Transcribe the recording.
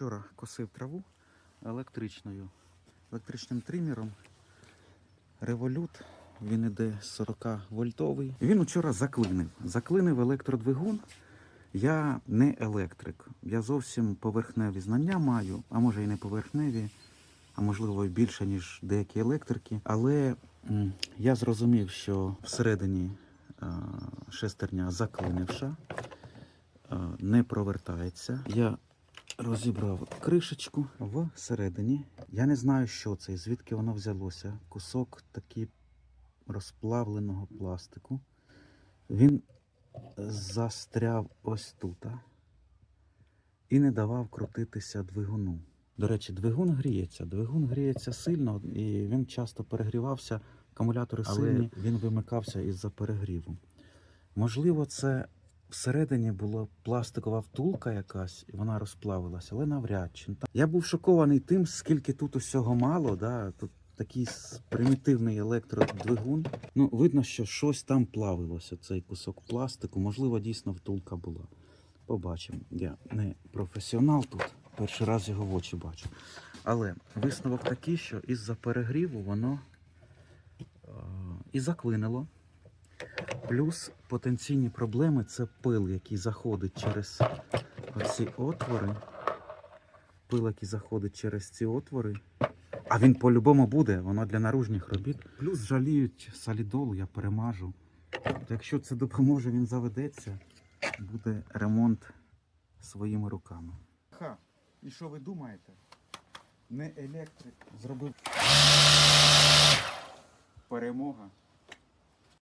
Вчора косив траву електричною, електричним тримером. Револют, він іде 40 вольтовий. Він вчора заклинив. Заклинив електродвигун. Я не електрик. Я зовсім поверхневі знання маю, а може і не поверхневі, а можливо більше, ніж деякі електрики. Але я зрозумів, що всередині шестерня заклинивша, не провертається. Я розібрав кришечку всередині. Я не знаю, що це і звідки воно взялося. Кусок такий розплавленого пластику. Він застряв ось тут і не давав крутитися двигуну. До речі, двигун гріється. Двигун гріється сильно і він часто перегрівався. Акумулятори Але сильні, він вимикався із-за перегріву. Можливо, це всередині була пластикова втулка якась, і вона розплавилася, але навряд чи. Я був шокований тим, скільки тут усього мало. Да? Тут такий примітивний електродвигун. Ну, видно, що щось там плавилося, цей кусок пластику. Можливо, дійсно втулка була. Побачимо. Я не професіонал тут. Перший раз його в очі бачу. Але висновок такий, що із-за перегріву воно е, і заклинило. Плюс потенційні проблеми це пил, який заходить через ці отвори. Пил, який заходить через ці отвори. А він по-любому буде, воно для наружних робіт. Плюс жаліють солідол, я перемажу. То якщо це допоможе, він заведеться, буде ремонт своїми руками. Ха, і що ви думаєте? Не електрик зробив перемога.